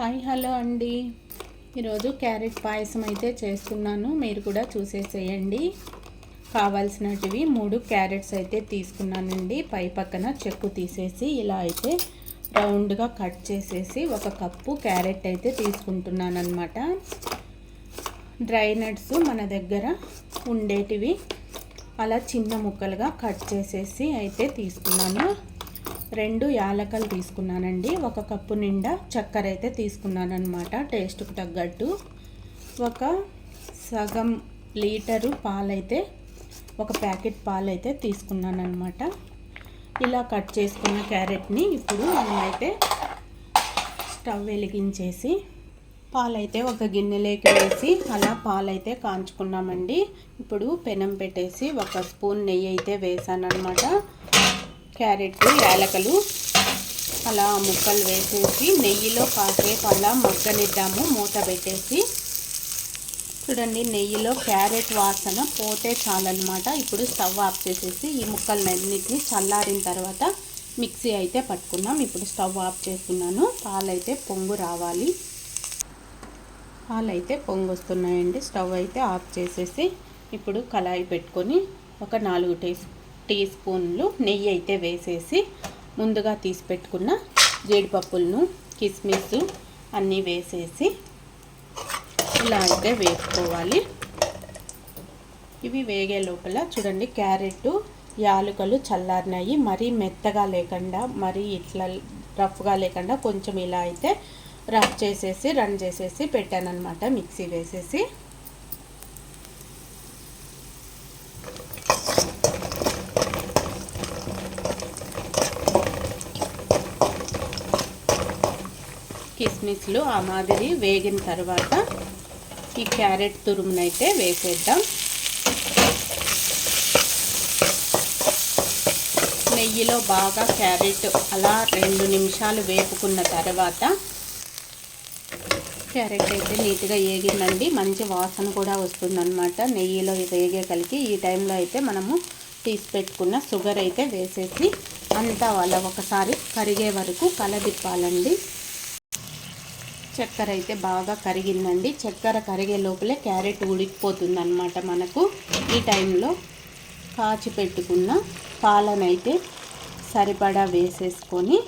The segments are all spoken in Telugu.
హాయ్ హలో అండి. ఈరోజు క్యారెట్ పాయసం అయితే చేస్తున్నాను. మీరు కూడా చూసేసేయండి. కావాల్సినటివి మూడు క్యారెట్స్ అయితే తీసుకున్నానండి. పై పక్కన చెక్కు తీసేసి ఇలా అయితే రౌండ్గా కట్ చేసేసి ఒక కప్పు క్యారెట్ అయితే తీసుకుంటున్నాను డ్రై నట్స్ మన దగ్గర ఉండేటివి. అలా చిన్న ముక్కలుగా కట్ చేసేసి అయితే తీసుకున్నాను. రెండు యాలకలు తీసుకున్నానండి. ఒక కప్పు నిండా చక్కెర అయితే తీసుకున్నాను అనమాట టేస్ట్కి తగ్గట్టు. ఒక సగం లీటరు పాలైతే ఒక ప్యాకెట్ పాలైతే తీసుకున్నాను అనమాట ఇలా కట్ చేసుకున్న క్యారెట్ని ఇప్పుడు మనమైతే స్టవ్ వెలిగించేసి పాలైతే ఒక గిన్నెలోకి వేసి అలా పాలైతే కాంచుకున్నామండి. ఇప్పుడు పెనం పెట్టేసి ఒక స్పూన్ నెయ్యి అయితే వేసాను అనమాట క్యారెట్ యాలకలు అలా ముక్కలు వేసేసి నెయ్యిలో కాసేపు అలా మగ్గనిద్దాము. మూత పెట్టేసి చూడండి నెయ్యిలో క్యారెట్ వాసన పోతే చాలన్నమాట. ఇప్పుడు స్టవ్ ఆఫ్ చేసేసి ఈ ముక్కలన్నింటినీ చల్లారిన తర్వాత మిక్సీ అయితే పట్టుకున్నాం. ఇప్పుడు స్టవ్ ఆఫ్ చేస్తున్నాను. పాలైతే పొంగు రావాలి. పాలైతే పొంగు వస్తున్నాయండి స్టవ్ అయితే ఆఫ్ చేసేసి ఇప్పుడు కళాయి పెట్టుకొని ఒక నాలుగు టీ టీ స్పూన్లు నెయ్యి అయితే వేసేసి ముందుగా తీసి పెట్టుకున్న జీడిపప్పులను కిస్మిస్ అన్నీ వేసేసి ఇలా అయితే వేసుకోవాలి ఇవి వేగే లోపల చూడండి క్యారెట్ యాలుకలు చల్లారినాయి. మరీ మెత్తగా లేకుండా మరీ ఇట్లా రఫ్గా లేకుండా కొంచెం ఇలా అయితే రఫ్ చేసేసి రన్ చేసేసి పెట్టానమాట మిక్సీ వేసేసి. కిస్మిస్లు ఆ మాదిరి వేగిన తర్వాత ఈ క్యారెట్ తురుమునైతే వేసేద్దాం. నెయ్యిలో బాగా క్యారెట్ అలా రెండు నిమిషాలు వేపుకున్న తర్వాత క్యారెట్ అయితే నీట్గా ఏగిందండి. మంచి వాసన కూడా వస్తుందన్నమాట. నెయ్యిలో వేగే కలిపి ఈ టైంలో అయితే మనము తీసి పెట్టుకున్న షుగర్ అయితే వేసేసి అంతా వాళ్ళ ఒకసారి కరిగే వరకు కలదిప్పాలండి. చక్కెర అయితే బాగా కరిగిందండి. చక్కెర కరిగే లోపలే క్యారెట్ ఉడికిపోతుందన్నమాట మనకు. ఈ టైంలో కాచి పెట్టుకున్న పాలనైతే సరిపడా వేసేసుకొని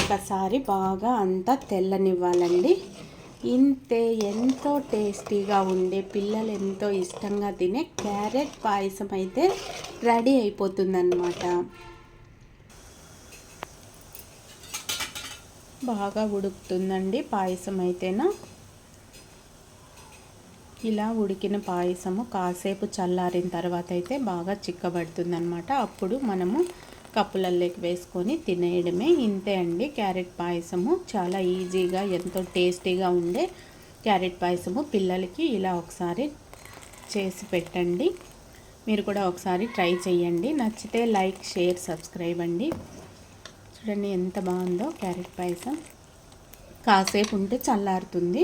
ఒకసారి బాగా అంతా తెల్లనివ్వాలండి. ఇంతే ఎంతో టేస్టీగా ఉండే పిల్లలు ఎంతో ఇష్టంగా తినే క్యారెట్ పాయసం అయితే రెడీ అయిపోతుందన్నమాట. బాగా ఉడుకుతుందండి పాయసం అయితేనా? ఇలా ఉడికిన పాయసము కాసేపు చల్లారిన తర్వాత అయితే బాగా చిక్కబడుతుందనమాట అప్పుడు మనము కప్పులల్లోకి వేసుకొని తినేయడమే. ఇంతే అండి. క్యారెట్ పాయసము చాలా ఈజీగా ఎంతో టేస్టీగా ఉండే క్యారెట్ పాయసము. పిల్లలకి ఇలా ఒకసారి చేసి పెట్టండి. మీరు కూడా ఒకసారి ట్రై చేయండి. నచ్చితే లైక్ షేర్ సబ్స్క్రైబ్ అండి. చూడండి ఎంత బాగుందో క్యారెట్ పాయసం. కాసేపు ఉంటే చల్లారుతుంది.